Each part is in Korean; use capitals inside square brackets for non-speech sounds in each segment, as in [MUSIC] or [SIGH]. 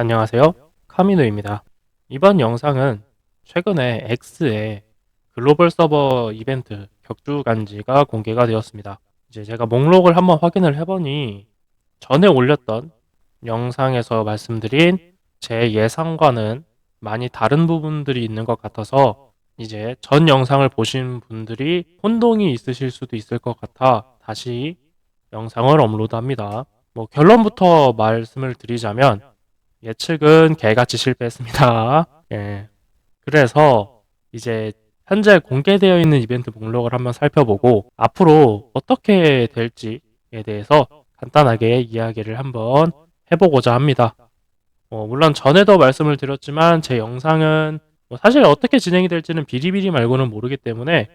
안녕하세요. 카미노입니다. 이번 영상은 최근에 X의 글로벌 서버 이벤트 격주 간지가 공개가 되었습니다. 이제 제가 목록을 한번 확인을 해보니 전에 올렸던 영상에서 말씀드린 제 예상과는 많이 다른 부분들이 있는 것 같아서 이제 전 영상을 보신 분들이 혼동이 있으실 수도 있을 것 같아 다시 영상을 업로드합니다. 뭐 결론부터 말씀을 드리자면 예측은 개같이 실패했습니다. [LAUGHS] 예. 그래서 이제 현재 공개되어 있는 이벤트 목록을 한번 살펴보고 앞으로 어떻게 될지에 대해서 간단하게 이야기를 한번 해보고자 합니다. 어, 물론 전에도 말씀을 드렸지만 제 영상은 뭐 사실 어떻게 진행이 될지는 비리비리 말고는 모르기 때문에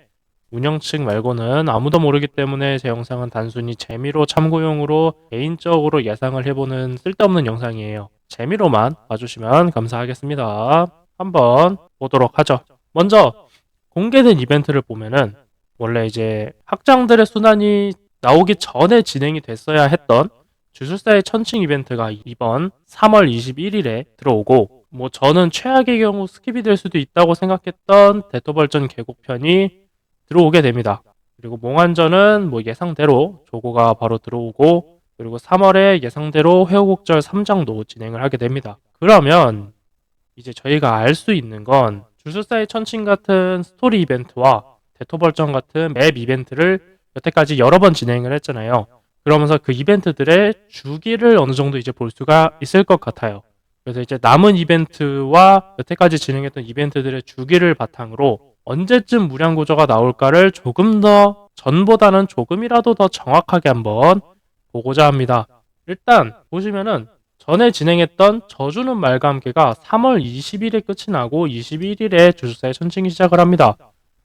운영 측 말고는 아무도 모르기 때문에 제 영상은 단순히 재미로 참고용으로 개인적으로 예상을 해보는 쓸데없는 영상이에요. 재미로만 봐주시면 감사하겠습니다. 한번 보도록 하죠. 먼저 공개된 이벤트를 보면은 원래 이제 학장들의 순환이 나오기 전에 진행이 됐어야 했던 주술사의 천칭 이벤트가 이번 3월 21일에 들어오고 뭐 저는 최악의 경우 스킵이 될 수도 있다고 생각했던 대토벌전 계곡편이 들어오게 됩니다. 그리고 몽환전은 뭐 예상대로 조고가 바로 들어오고 그리고 3월에 예상대로 회오곡절 3장도 진행을 하게 됩니다. 그러면 이제 저희가 알 수 있는 건 주술사의 천칭 같은 스토리 이벤트와 대토벌전 같은 맵 이벤트를 여태까지 여러 번 진행을 했잖아요. 그러면서 그 이벤트들의 주기를 어느 정도 이제 볼 수가 있을 것 같아요. 그래서 이제 남은 이벤트와 여태까지 진행했던 이벤트들의 주기를 바탕으로 언제쯤 무량 구조가 나올까를 조금 더 전보다는 조금이라도 더 정확하게 한번 보고자 합니다. 일단 보시면은 전에 진행했던 저주는 말과 함께가 3월 20일에 끝이 나고 21일에 주술사의 천칭이 시작을 합니다.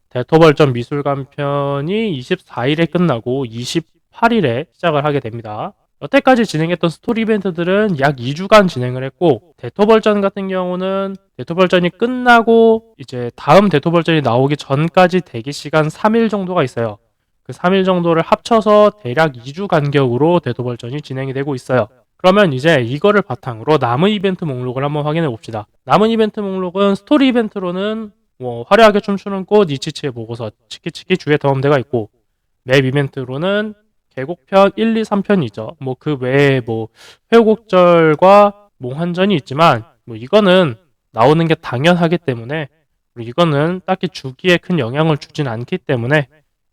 대토벌전 미술관 편이 24일에 끝나고 28일에 시작을 하게 됩니다. 여태까지 진행했던 스토리 이벤트들은 약 2주간 진행을 했고 대토벌전 같은 경우는 대토벌전이 끝나고 이제 다음 대토벌전이 나오기 전까지 대기 시간 3일 정도가 있어요. 그 3일 정도를 합쳐서 대략 2주 간격으로 대토벌전이 진행이 되고 있어요. 그러면 이제 이거를 바탕으로 남은 이벤트 목록을 한번 확인해 봅시다. 남은 이벤트 목록은 스토리 이벤트로는 뭐 화려하게 춤추는 꽃, 이치치의 보고서, 치키치키 주의 덤대가 있고 맵 이벤트로는 계곡편 1, 2, 3편이죠. 뭐 그 외에 뭐 회곡절과 몽환전이 있지만 뭐 이거는 나오는 게 당연하기 때문에 이거는 딱히 주기에 큰 영향을 주진 않기 때문에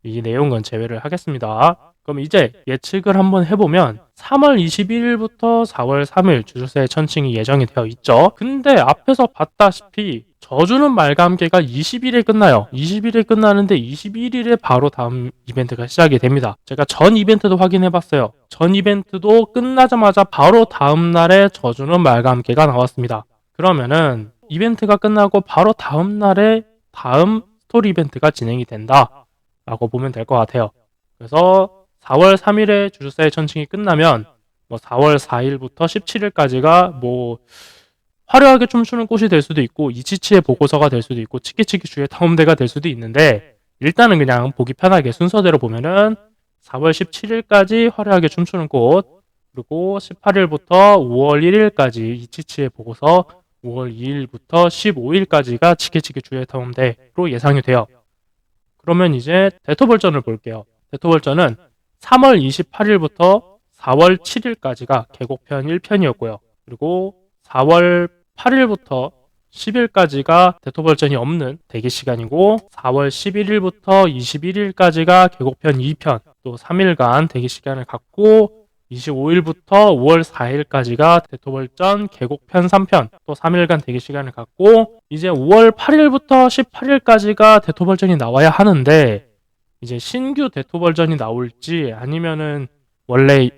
이 내용은 제외를 하겠습니다. 그럼 이제 예측을 한번 해보면 3월 21일부터 4월 3일 주술사의 천칭이 예정이 되어 있죠. 근데 앞에서 봤다시피 저주는 말감계가 20일에 끝나요. 20일에 끝나는데 21일에 바로 다음 이벤트가 시작이 됩니다. 제가 전 이벤트도 확인해 봤어요. 전 이벤트도 끝나자마자 바로 다음 날에 저주는 말감계가 나왔습니다. 그러면은 이벤트가 끝나고 바로 다음 날에 다음 스토리 이벤트가 진행이 된다. 라고 보면 될 것 같아요. 그래서 4월 3일에 주술사의 천칭이 끝나면 뭐 4월 4일부터 17일까지가 뭐 화려하게 춤추는 꽃이 될 수도 있고 이치치의 보고서가 될 수도 있고 치키치키 주의 탐험대가 될 수도 있는데 일단은 그냥 보기 편하게 순서대로 보면은 4월 17일까지 화려하게 춤추는 꽃 그리고 18일부터 5월 1일까지 이치치의 보고서 5월 2일부터 15일까지가 치키치키 주의 탐험대로 예상이 돼요. 그러면 이제 대토벌전을 볼게요. 대토벌전은 3월 28일부터 4월 7일까지가 계곡편 1편이었고요. 그리고 4월 8일부터 10일까지가 대토벌전이 없는 대기 시간이고 4월 11일부터 21일까지가 계곡편 2편 또 3일간 대기 시간을 갖고 25일부터 5월 4일까지가 대토벌전 계곡편 3편 또 3일간 대기 시간을 갖고 이제 5월 8일부터 18일까지가 대토벌전이 나와야 하는데 이제 신규 대토벌전이 나올지 아니면은 원래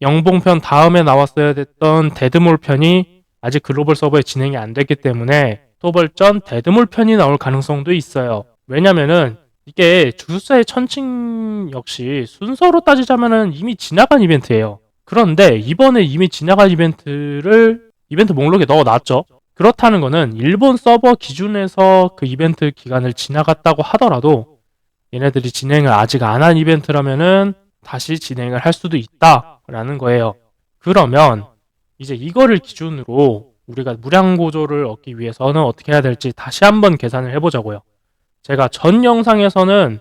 영봉편 다음에 나왔어야 됐던 데드몰 편이 아직 글로벌 서버에 진행이 안 됐기 때문에 토벌전 데드몰 편이 나올 가능성도 있어요. 왜냐면은 이게 주술사의 천칭 역시 순서로 따지자면은 이미 지나간 이벤트예요. 그런데 이번에 이미 지나간 이벤트를 이벤트 목록에 넣어놨죠. 그렇다는 거는 일본 서버 기준에서 그 이벤트 기간을 지나갔다고 하더라도 얘네들이 진행을 아직 안 한 이벤트라면은 다시 진행을 할 수도 있다라는 거예요. 그러면 이제 이거를 기준으로 우리가 무량 고조를 얻기 위해서는 어떻게 해야 될지 다시 한번 계산을 해보자고요. 제가 전 영상에서는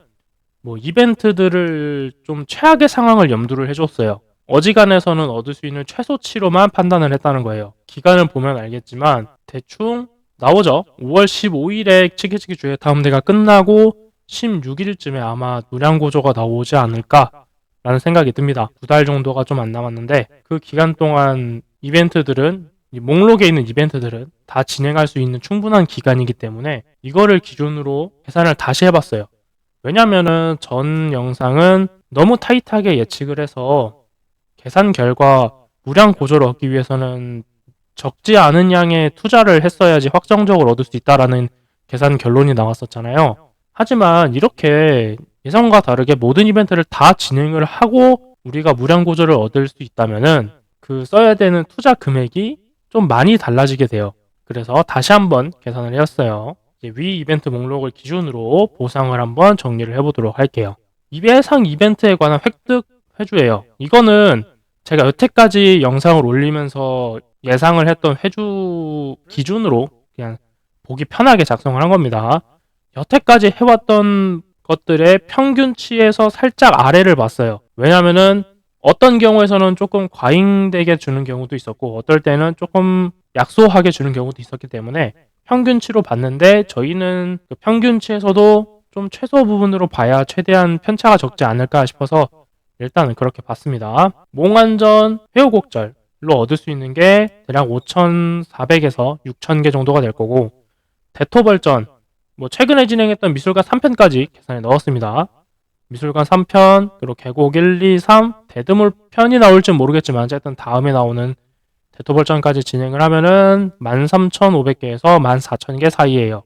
뭐 이벤트들을 좀 최악의 상황을 염두를 해줬어요. 어지간해서는 얻을 수 있는 최소치로만 판단을 했다는 거예요. 기간을 보면 알겠지만 대충 나오죠. 5월 15일에 치키치키 주의 다음 대가 끝나고 16일쯤에 아마 무량 고조가 나오지 않을까라는 생각이 듭니다. 두 달 정도가 좀 안 남았는데 그 기간 동안 이벤트들은 이 목록에 있는 이벤트들은 다 진행할 수 있는 충분한 기간이기 때문에 이거를 기준으로 계산을 다시 해봤어요. 왜냐면은 전 영상은 너무 타이트하게 예측을 해서 계산 결과 무량 고조를 얻기 위해서는 적지 않은 양의 투자를 했어야지 확정적으로 얻을 수 있다라는 계산 결론이 나왔었잖아요. 하지만 이렇게 예상과 다르게 모든 이벤트를 다 진행을 하고 우리가 무량 고조를 얻을 수 있다면은 그 써야 되는 투자 금액이 좀 많이 달라지게 돼요. 그래서 다시 한번 계산을 해봤어요. 위 이벤트 목록을 기준으로 보상을 한번 정리를 해보도록 할게요. 이배상 이벤트에 관한 획득 회주예요. 이거는 제가 여태까지 영상을 올리면서 예상을 했던 회주 기준으로 그냥 보기 편하게 작성을 한 겁니다. 여태까지 해왔던 것들의 평균치에서 살짝 아래를 봤어요. 왜냐면은 어떤 경우에서는 조금 과잉되게 주는 경우도 있었고 어떨 때는 조금 약소하게 주는 경우도 있었기 때문에 평균치로 봤는데 저희는 그 평균치에서도 좀 최소 부분으로 봐야 최대한 편차가 적지 않을까 싶어서 일단은 그렇게 봤습니다. 몽환전 회오곡절로 얻을 수 있는 게 대략 5,400에서 6,000개 정도가 될 거고 대토벌전 뭐 최근에 진행했던 미술관 3편까지 계산에 넣었습니다. 미술관 3편, 그리고 계곡 1, 2, 3, 데드몰 편이 나올지 모르겠지만 어쨌든 다음에 나오는 대토벌전까지 진행을 하면은 13,500개에서 14,000개 사이에요.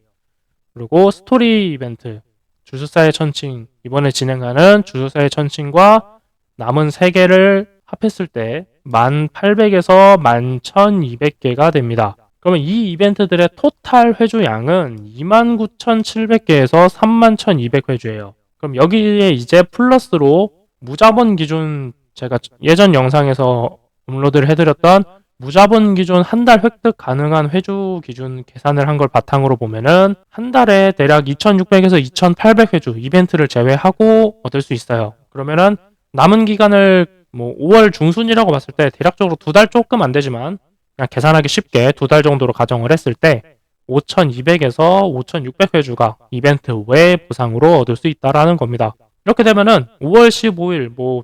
그리고 스토리 이벤트, 주술사의 천칭, 이번에 진행하는 주술사의 천칭과 남은 3개를 합했을 때 1,800에서 11,200개가 됩니다. 그러면 이 이벤트들의 토탈 회주 양은 29,700개에서 31,200 회주예요. 그럼 여기에 이제 플러스로 무자본 기준 제가 예전 영상에서 업로드를 해드렸던 무자본 기준 한 달 획득 가능한 회주 기준 계산을 한 걸 바탕으로 보면은 한 달에 대략 2,600에서 2,800 회주 이벤트를 제외하고 얻을 수 있어요. 그러면은 남은 기간을 뭐 5월 중순이라고 봤을 때 대략적으로 두 달 조금 안 되지만 그냥 계산하기 쉽게 두 달 정도로 가정을 했을 때 5,200에서 5,600 회 주가 이벤트 외 보상으로 얻을 수 있다라는 겁니다. 이렇게 되면은 5월 15일 뭐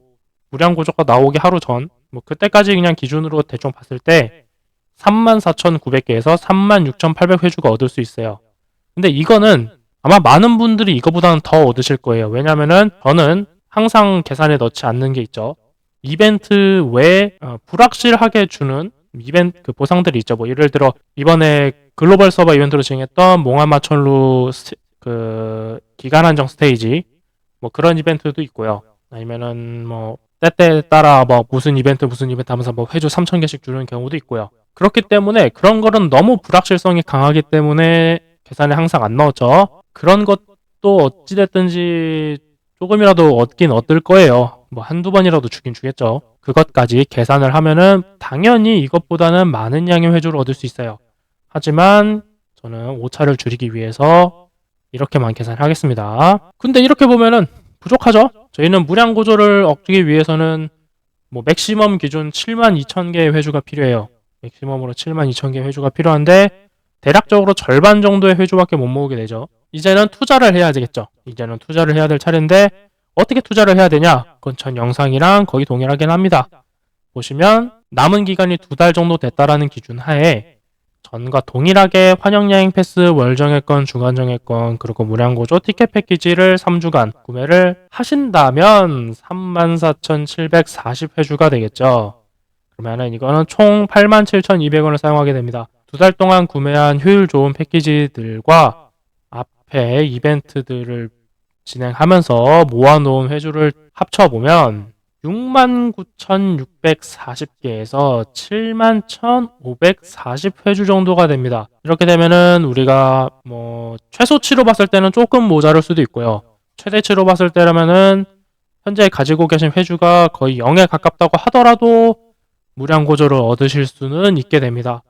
무량 고조가 나오기 하루 전, 뭐 그때까지 그냥 기준으로 대충 봤을 때 34,900개에서 36,800 회 주가 얻을 수 있어요. 근데 이거는 아마 많은 분들이 이거보다는 더 얻으실 거예요. 왜냐면은 저는 항상 계산에 넣지 않는 게 있죠. 이벤트 외에 어, 불확실하게 주는 이벤트 그 보상들이 있죠. 뭐 예를 들어 이번에 글로벌 서버 이벤트로 진행했던 몽환마천루 그 기간 한정 스테이지 뭐 그런 이벤트도 있고요. 아니면은 뭐 때때에 따라 뭐 무슨 이벤트 무슨 이벤트 하면서 뭐 회주 3,000개씩 주는 경우도 있고요. 그렇기 때문에 그런 거는 너무 불확실성이 강하기 때문에 계산에 항상 안 넣었죠. 그런 것도 어찌됐든지 조금이라도 얻긴 얻을 거예요. 뭐 한두 번이라도 주긴 주겠죠. 그것까지 계산을 하면은 당연히 이것보다는 많은 양의 회주를 얻을 수 있어요. 하지만 저는 오차를 줄이기 위해서 이렇게만 계산을 하겠습니다. 근데 이렇게 보면은 부족하죠? 저희는 무량 고조를 얻기 위해서는 뭐 맥시멈 기준 7만 2천 개의 회주가 필요해요. 맥시멈으로 7만 2천 개의 회주가 필요한데 대략적으로 절반 정도의 회주밖에 못 모으게 되죠. 이제는 투자를 해야 되겠죠. 이제는 투자를 해야 될 차례인데 어떻게 투자를 해야 되냐? 그건 전 영상이랑 거의 동일하긴 합니다. 보시면 남은 기간이 두 달 정도 됐다라는 기준 하에 전과 동일하게 환영여행 패스 월정액권, 중간정액권, 그리고 무량고조 티켓 패키지를 3주간 구매를 하신다면 34,740회주가 되겠죠. 그러면은 이거는 총 87,200원을 사용하게 됩니다. 두 달 동안 구매한 효율 좋은 패키지들과 앞에 이벤트들을 진행하면서 모아놓은 회주를 합쳐보면 69,640개에서 71,540 회주 정도가 됩니다. 이렇게 되면은 우리가 뭐 최소치로 봤을 때는 조금 모자랄 수도 있고요. 최대치로 봤을 때라면은 현재 가지고 계신 회주가 거의 0에 가깝다고 하더라도 무량 고조를 얻으실 수는 있게 됩니다.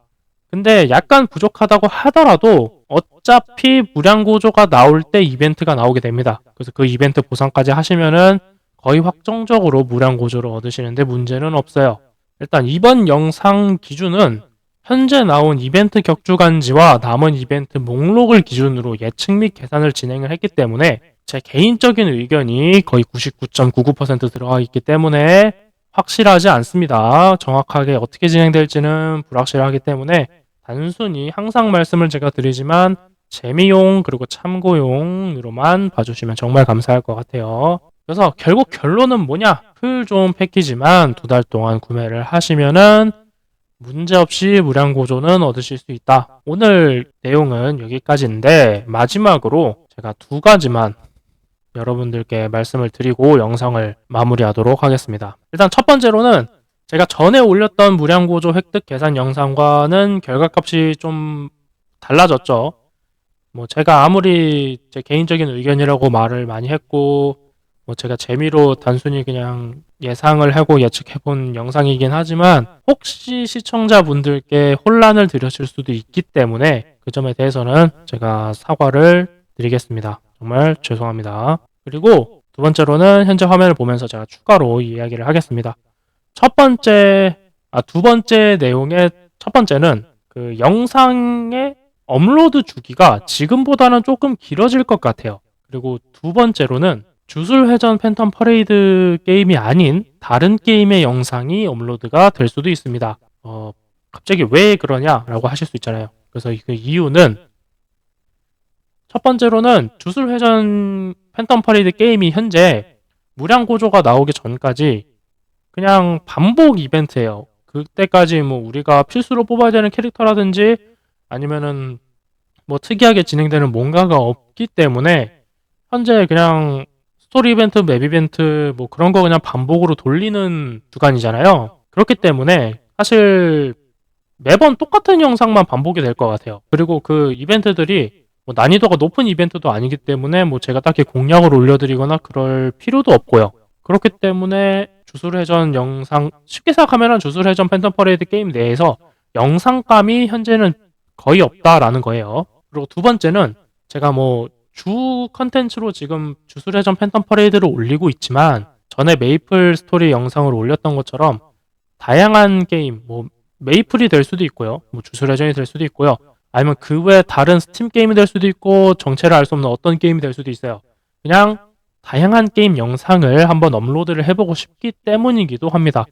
근데 약간 부족하다고 하더라도 어차피 무량 고조가 나올 때 이벤트가 나오게 됩니다. 그래서 그 이벤트 보상까지 하시면은 거의 확정적으로 무량고조를 얻으시는데 문제는 없어요. 일단 이번 영상 기준은 현재 나온 이벤트 격주간지와 남은 이벤트 목록을 기준으로 예측 및 계산을 진행을 했기 때문에 제 개인적인 의견이 거의 99.99% 들어가 있기 때문에 확실하지 않습니다. 정확하게 어떻게 진행될지는 불확실하기 때문에 단순히 항상 말씀을 제가 드리지만 재미용 그리고 참고용으로만 봐주시면 정말 감사할 것 같아요. 그래서 결국 결론은 뭐냐? 풀 좋은 패키지만 두 달 동안 구매를 하시면은 문제없이 무량고조는 얻으실 수 있다. 오늘 내용은 여기까지인데 마지막으로 제가 두 가지만 여러분들께 말씀을 드리고 영상을 마무리하도록 하겠습니다. 일단 첫 번째로는 제가 전에 올렸던 무량고조 획득 계산 영상과는 결과값이 좀 달라졌죠. 뭐 제가 아무리 제 개인적인 의견이라고 말을 많이 했고 뭐 제가 재미로 단순히 그냥 예상을 하고 예측해 본 영상이긴 하지만 혹시 시청자분들께 혼란을 드렸을 수도 있기 때문에 그 점에 대해서는 제가 사과를 드리겠습니다. 정말 죄송합니다. 그리고 두 번째로는 현재 화면을 보면서 제가 추가로 이야기를 하겠습니다. 첫 번째, 아, 두 번째 내용의 첫 번째는 그 영상의 업로드 주기가 지금보다는 조금 길어질 것 같아요. 그리고 두 번째로는 주술회전 팬텀 퍼레이드 게임이 아닌 다른 게임의 영상이 업로드가 될 수도 있습니다. 어, 갑자기 왜 그러냐라고 하실 수 있잖아요. 그래서 그 이유는 첫 번째로는 주술회전 팬텀 퍼레이드 게임이 현재 무량 고조가 나오기 전까지 그냥 반복 이벤트예요. 그때까지 뭐 우리가 필수로 뽑아야 되는 캐릭터라든지 아니면은 뭐 특이하게 진행되는 뭔가가 없기 때문에 현재 그냥 스토리 이벤트, 맵 이벤트 뭐 그런 거 그냥 반복으로 돌리는 주간이잖아요. 그렇기 때문에 사실 매번 똑같은 영상만 반복이 될 것 같아요. 그리고 그 이벤트들이 뭐 난이도가 높은 이벤트도 아니기 때문에 뭐 제가 딱히 공략을 올려드리거나 그럴 필요도 없고요. 그렇기 때문에 주술회전 영상 쉽게 생각하면 주술회전 팬텀 퍼레이드 게임 내에서 영상감이 현재는 거의 없다라는 거예요. 그리고 두 번째는 제가 뭐 주 컨텐츠로 지금 주술회전 팬텀 퍼레이드를 올리고 있지만 전에 메이플 스토리 영상을 올렸던 것처럼 다양한 게임 뭐 메이플이 될 수도 있고요. 뭐 주술회전이 될 수도 있고요. 아니면 그 외에 다른 스팀 게임이 될 수도 있고 정체를 알 수 없는 어떤 게임이 될 수도 있어요. 그냥 다양한 게임 영상을 한번 업로드를 해보고 싶기 때문이기도 합니다.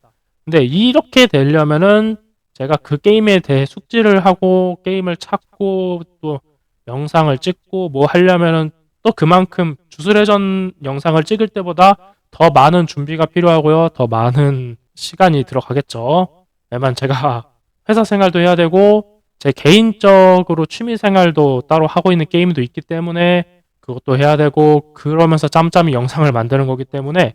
근데 이렇게 되려면은 제가 그 게임에 대해 숙지를 하고 게임을 찾고 또 영상을 찍고 뭐 하려면은 또 그만큼 주술회전 영상을 찍을 때보다 더 많은 준비가 필요하고요. 더 많은 시간이 들어가겠죠. 왜냐면 제가 회사 생활도 해야 되고 제 개인적으로 취미 생활도 따로 하고 있는 게임도 있기 때문에 그것도 해야 되고 그러면서 짬짬이 영상을 만드는 거기 때문에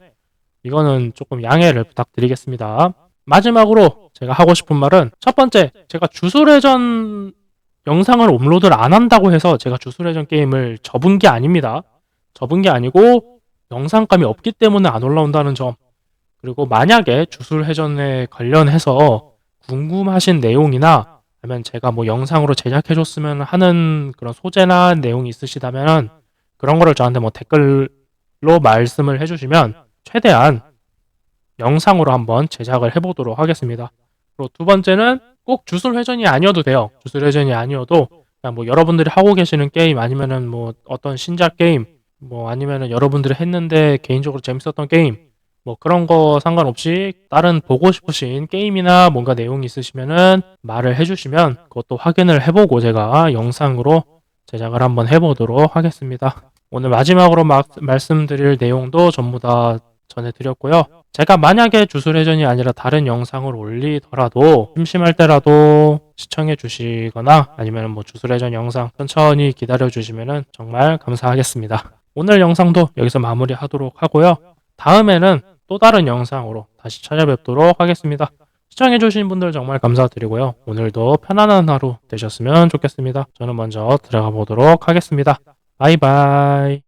이거는 조금 양해를 부탁드리겠습니다. 마지막으로 제가 하고 싶은 말은 첫 번째 제가 주술회전 영상을 업로드를 안 한다고 해서 제가 주술회전 게임을 접은 게 아닙니다. 접은 게 아니고 영상감이 없기 때문에 안 올라온다는 점 그리고 만약에 주술회전에 관련해서 궁금하신 내용이나 아니면 제가 뭐 영상으로 제작해 줬으면 하는 그런 소재나 내용이 있으시다면 그런 거를 저한테 뭐 댓글로 말씀을 해주시면 최대한 영상으로 한번 제작을 해보도록 하겠습니다. 그리고 두 번째는 꼭 주술 회전이 아니어도 돼요. 주술 회전이 아니어도 그냥 뭐 여러분들이 하고 계시는 게임 아니면은 뭐 어떤 신작 게임 뭐 아니면은 여러분들이 했는데 개인적으로 재밌었던 게임 뭐 그런 거 상관없이 다른 보고 싶으신 게임이나 뭔가 내용이 있으시면은 말을 해주시면 그것도 확인을 해보고 제가 영상으로 제작을 한번 해보도록 하겠습니다. 오늘 마지막으로 막 말씀드릴 내용도 전부 다 전해드렸고요. 제가 만약에 주술회전이 아니라 다른 영상을 올리더라도 심심할 때라도 시청해 주시거나 아니면 뭐 주술회전 영상 천천히 기다려 주시면 정말 감사하겠습니다. 오늘 영상도 여기서 마무리하도록 하고요. 다음에는 또 다른 영상으로 다시 찾아뵙도록 하겠습니다. 시청해주신 분들 정말 감사드리고요. 오늘도 편안한 하루 되셨으면 좋겠습니다. 저는 먼저 들어가 보도록 하겠습니다. 바이바이.